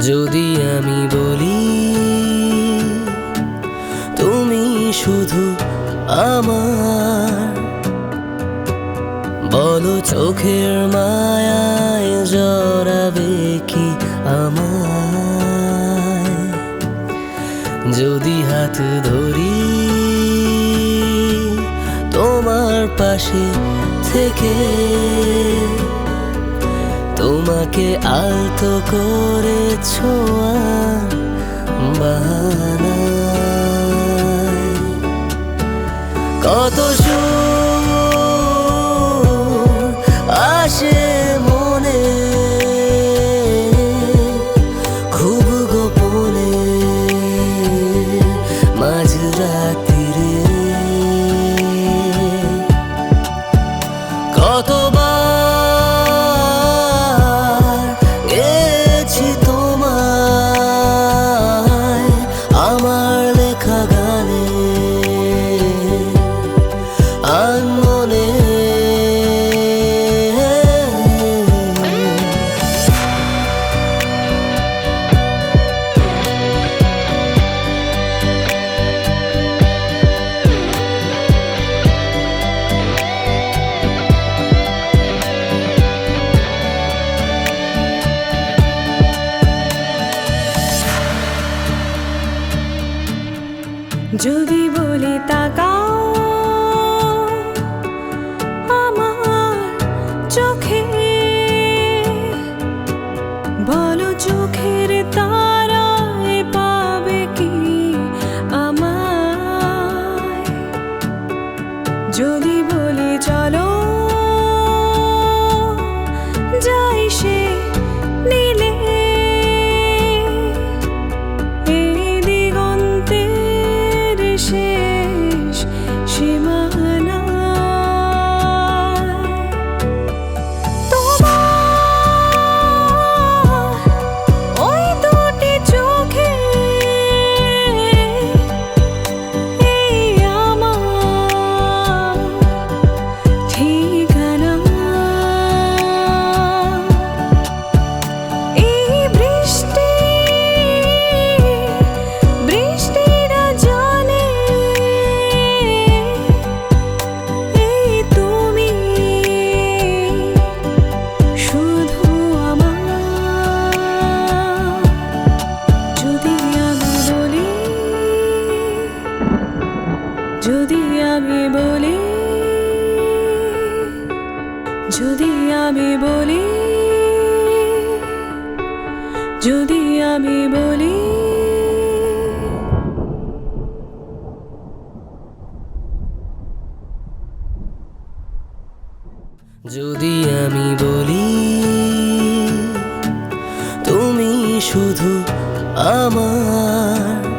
যদি আমি বলি, তুমি শুধু আমার। বলো চোখের মায়ায় জড়াবে কি আমায়? যদি হাত ধরি, তোমার পাশে থেকে তোমাকে আলত করে ছোঁয়া বাহানায়। কত সুর যদি বলে তাকাও আমার চোখে, বলো চোখের তারায় পাবে কি আমায়? যদি বলে চলো, যাই সে যদি আমি বলি যদি আমি বলি যদি আমি বলি তুমি শুধু আমার